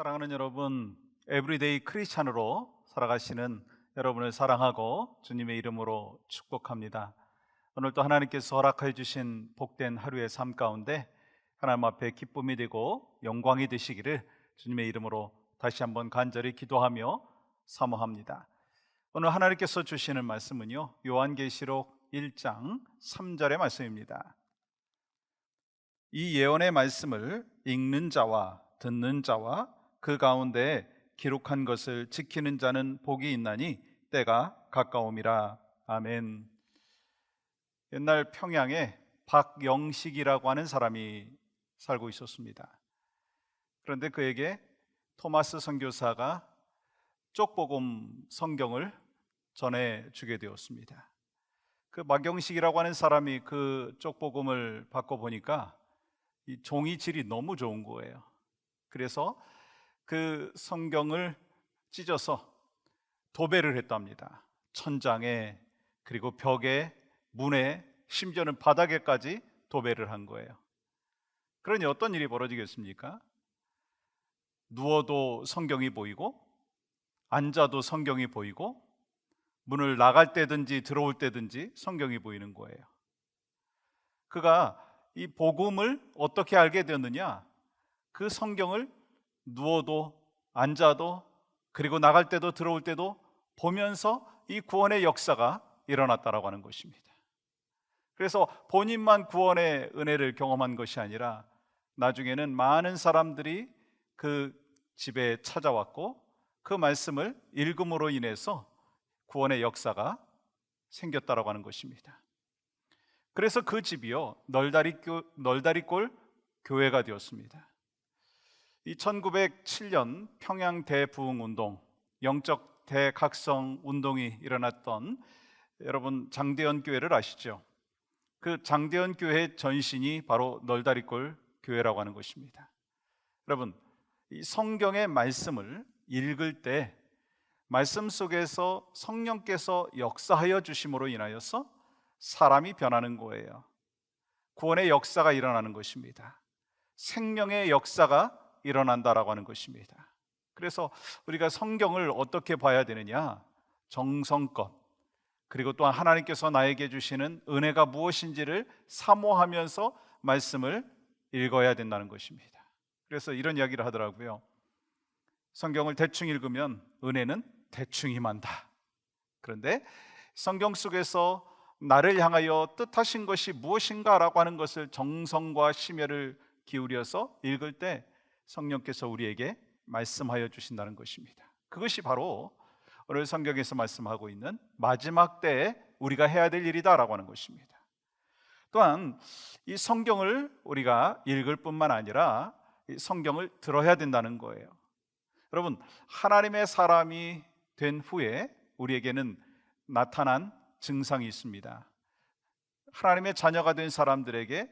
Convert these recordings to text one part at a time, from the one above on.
사랑하는 여러분, 에브리데이 크리스찬으로 살아가시는 여러분을 사랑하고 주님의 이름으로 축복합니다. 오늘도 하나님께서 허락해 주신 복된 하루의 삶 가운데 하나님 앞에 기쁨이 되고 영광이 되시기를 주님의 이름으로 다시 한번 간절히 기도하며 사모합니다. 오늘 하나님께서 주시는 말씀은요. 요한계시록 1장 3절의 말씀입니다. 이 예언의 말씀을 읽는 자와 듣는 자와 그 가운데 기록한 것을 지키는 자는 복이 있나니 때가 가까움이라. 아멘. 옛날 평양에 박영식이라고 하는 사람이 살고 있었습니다. 그런데 그에게 토마스 선교사가 쪽복음 성경을 전해 주게 되었습니다. 그 박영식이라고 하는 사람이 그 쪽복음을 받고 보니까 이 종이 질이 너무 좋은 거예요. 그래서 그 성경을 찢어서 도배를 했답니다. 천장에 그리고 벽에 문에 심지어는 바닥에까지 도배를 한 거예요. 그러니 어떤 일이 벌어지겠습니까? 누워도 성경이 보이고 앉아도 성경이 보이고 문을 나갈 때든지 들어올 때든지 성경이 보이는 거예요. 그가 이 복음을 어떻게 알게 되었느냐? 그 성경을 누워도 앉아도 그리고 나갈 때도 들어올 때도 보면서 이 구원의 역사가 일어났다라고 하는 것입니다. 그래서 본인만 구원의 은혜를 경험한 것이 아니라 나중에는 많은 사람들이 그 집에 찾아왔고 그 말씀을 읽음으로 인해서 구원의 역사가 생겼다라고 하는 것입니다. 그래서 그 집이요 널다리 널다리골 교회가 되었습니다. 이 1907년 평양 대부흥 운동, 영적 대각성 운동이 일어났던 여러분 장대현 교회를 아시죠? 그 장대현 교회 전신이 바로 널다리골 교회라고 하는 것입니다. 여러분, 이 성경의 말씀을 읽을 때 말씀 속에서 성령께서 역사하여 주심으로 인하여서 사람이 변하는 거예요. 구원의 역사가 일어나는 것입니다. 생명의 역사가 일어난다라고 하는 것입니다. 그래서 우리가 성경을 어떻게 봐야 되느냐? 정성껏 그리고 또한 하나님께서 나에게 주시는 은혜가 무엇인지를 사모하면서 말씀을 읽어야 된다는 것입니다. 그래서 이런 이야기를 하더라고요. 성경을 대충 읽으면 은혜는 대충 임한다. 그런데 성경 속에서 나를 향하여 뜻하신 것이 무엇인가라고 하는 것을 정성과 심혈을 기울여서 읽을 때 성령께서 우리에게 말씀하여 주신다는 것입니다. 그것이 바로 오늘 성경에서 말씀하고 있는 마지막 때에 우리가 해야 될 일이다라고 하는 것입니다. 또한 이 성경을 우리가 읽을 뿐만 아니라 성경을 들어야 된다는 거예요. 여러분, 하나님의 사람이 된 후에 우리에게는 나타난 증상이 있습니다. 하나님의 자녀가 된 사람들에게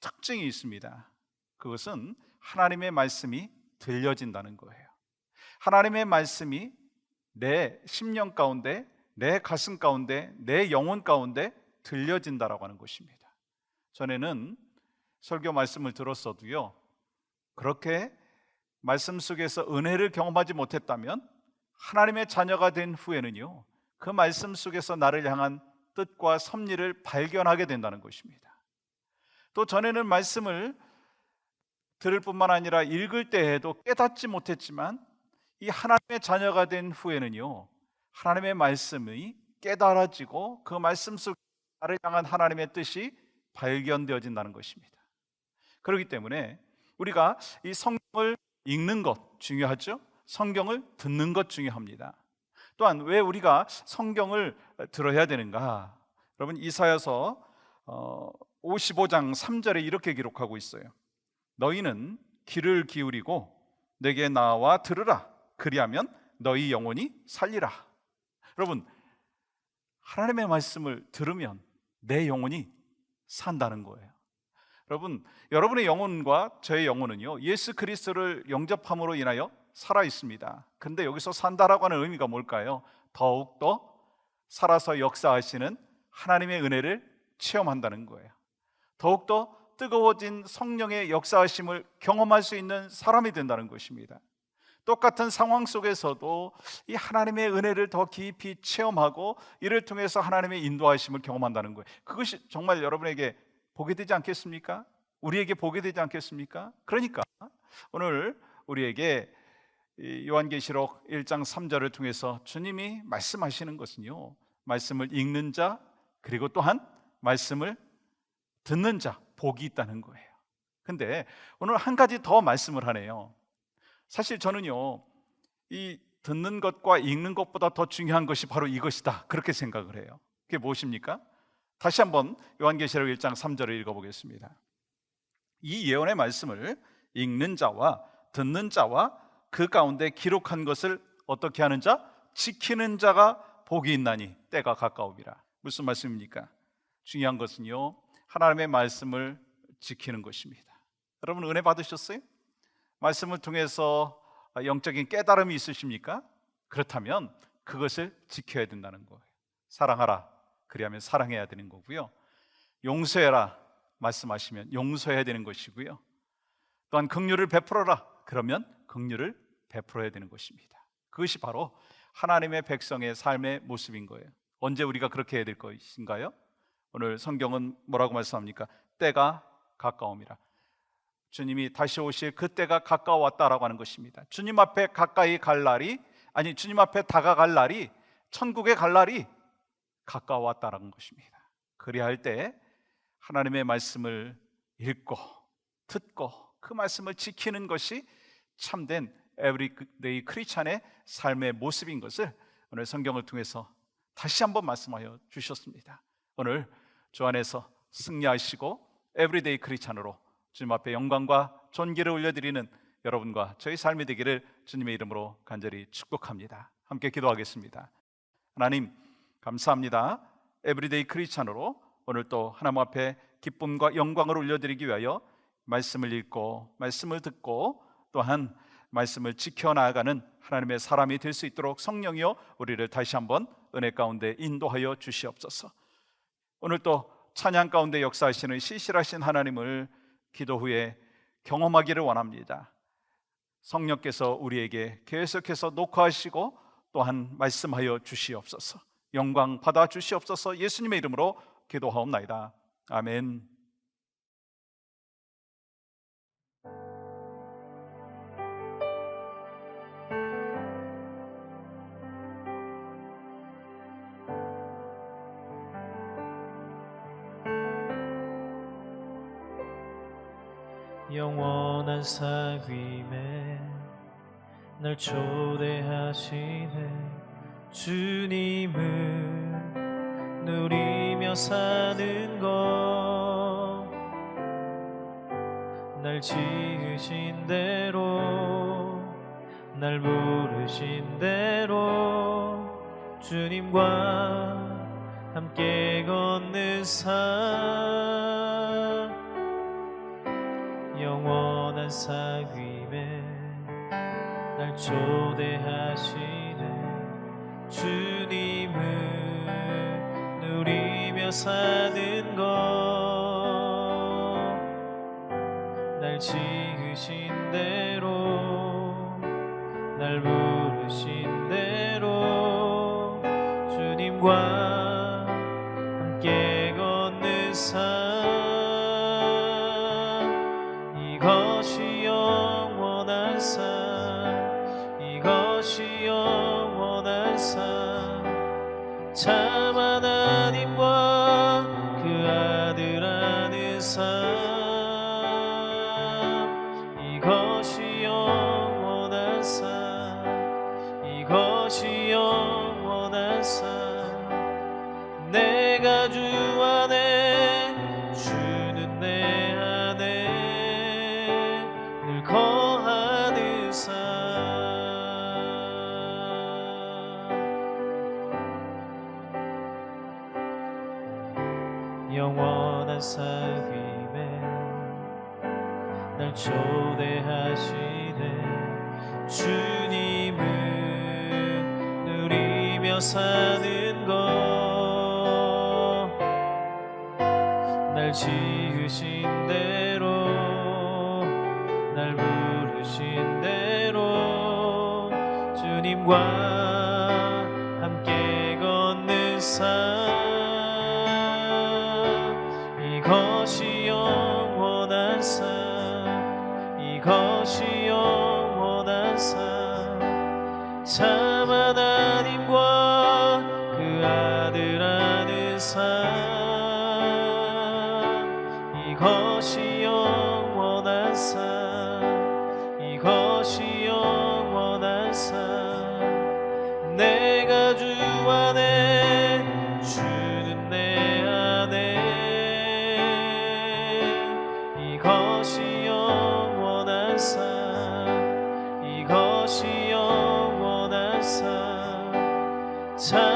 특징이 있습니다. 그것은 하나님의 말씀이 들려진다는 거예요. 하나님의 말씀이 내 심령 가운데, 내 가슴 가운데, 내 영혼 가운데 들려진다라고 하는 것입니다. 전에는 설교 말씀을 들었어도요. 그렇게 말씀 속에서 은혜를 경험하지 못했다면 하나님의 자녀가 된 후에는요. 그 말씀 속에서 나를 향한 뜻과 섭리를 발견하게 된다는 것입니다. 또 전에는 말씀을 들을 뿐만 아니라 읽을 때에도 깨닫지 못했지만 이 하나님의 자녀가 된 후에는요. 하나님의 말씀이 깨달아지고 그 말씀 속 나를 향한 하나님의 뜻이 발견되어진다는 것입니다. 그렇기 때문에 우리가 이 성경을 읽는 것 중요하죠. 성경을 듣는 것 중요합니다. 또한 왜 우리가 성경을 들어야 되는가? 여러분 이사야서 55장 어, 3절에 이렇게 기록하고 있어요. 너희는 귀를 기울이고 내게 나와 들으라. 그리하면 너희 영혼이 살리라. 여러분 하나님의 말씀을 들으면 내 영혼이 산다는 거예요. 여러분, 여러분의 영혼과 저의 영혼은요, 예수 그리스도를 영접함으로 인하여 살아 있습니다. 근데 여기서 산다라고 하는 의미가 뭘까요? 더욱 더 살아서 역사하시는 하나님의 은혜를 체험한다는 거예요. 더욱 더 뜨거워진 성령의 역사하심을 경험할 수 있는 사람이 된다는 것입니다. 똑같은 상황 속에서도 이 하나님의 은혜를 더 깊이 체험하고 이를 통해서 하나님의 인도하심을 경험한다는 거예요. 그것이 정말 여러분에게 보게 되지 않겠습니까? 우리에게 보게 되지 않겠습니까? 그러니까 오늘 우리에게 이 요한계시록 1장 3절을 통해서 주님이 말씀하시는 것은요. 말씀을 읽는 자 그리고 또한 말씀을 듣는 자 복이 있다는 거예요. 근데 오늘 한 가지 더 말씀을 하네요. 사실 저는요. 이 듣는 것과 읽는 것보다 더 중요한 것이 바로 이것이다. 그렇게 생각을 해요. 그게 무엇입니까? 다시 한번 요한계시록 1장 3절을 읽어 보겠습니다. 이 예언의 말씀을 읽는 자와 듣는 자와 그 가운데 기록한 것을 어떻게 하는 자? 지키는 자가 복이 있나니 때가 가까움이라. 무슨 말씀입니까? 중요한 것은요. 하나님의 말씀을 지키는 것입니다. 여러분 은혜 받으셨어요? 말씀을 통해서 영적인 깨달음이 있으십니까? 그렇다면 그것을 지켜야 된다는 거예요. 사랑하라. 그리하면 사랑해야 되는 거고요. 용서해라. 말씀하시면 용서해야 되는 것이고요. 또한 긍휼을 베풀어라. 그러면 긍휼을 베풀어야 되는 것입니다. 그것이 바로 하나님의 백성의 삶의 모습인 거예요. 언제 우리가 그렇게 해야 될 것인가요? 오늘 성경은 뭐라고 말씀합니까? 때가 가까움이라. 주님이 다시 오실 그 때가 가까웠다라고 하는 것입니다. 주님 앞에 가까이 갈 날이 아니 주님 앞에 다가갈 날이 천국에 갈 날이 가까웠다라는 것입니다. 그리할 때 하나님의 말씀을 읽고 듣고 그 말씀을 지키는 것이 참된 에브리데이 크리스찬의 삶의 모습인 것을 오늘 성경을 통해서 다시 한번 말씀하여 주셨습니다. 오늘 주 안에서 승리하시고 에브리데이 크리스찬으로 주님 앞에 영광과 존귀를 올려드리는 여러분과 저희 삶이 되기를 주님의 이름으로 간절히 축복합니다. 함께 기도하겠습니다. 하나님 감사합니다. 에브리데이 크리스찬으로 오늘 또 하나님 앞에 기쁨과 영광을 올려드리기 위하여 말씀을 읽고 말씀을 듣고 또한 말씀을 지켜나가는 하나님의 사람이 될 수 있도록 성령이여 우리를 다시 한번 은혜 가운데 인도하여 주시옵소서. 오늘 또 찬양 가운데 역사하시는 시실하신 하나님을 기도 후에 경험하기를 원합니다. 성령께서 우리에게 계속해서 녹화하시고 또한 말씀하여 주시옵소서. 영광 받아 주시옵소서. 예수님의 이름으로 기도하옵나이다. 아멘. 영원한 사귐에 날 초대하시네. 주님을 누리며 사는 것 날 지으신 대로 날 부르신 대로 주님과 함께 걷는 삶 영원한 사귐에 날 초대하시네. 주님을 누리며 사는 것날 지으신 대로 날 부르신 대로 주님과 함께 걷는 삶 이것이 영원한 삶 이것이 영원한 삶참 하나님과 그 아들 아는 삶 이것이 영원한 삶 이것이 영원한 삶 사귀매 날 초대하시네. 주님을 누리며 사는 것날 지으신 대로 날 부르신 대로 주님과 함께 걷는 삶. 참 하나님과 그 아들 아는 삶. 이것이 영원한 삶. 이것이 영원한 삶. time.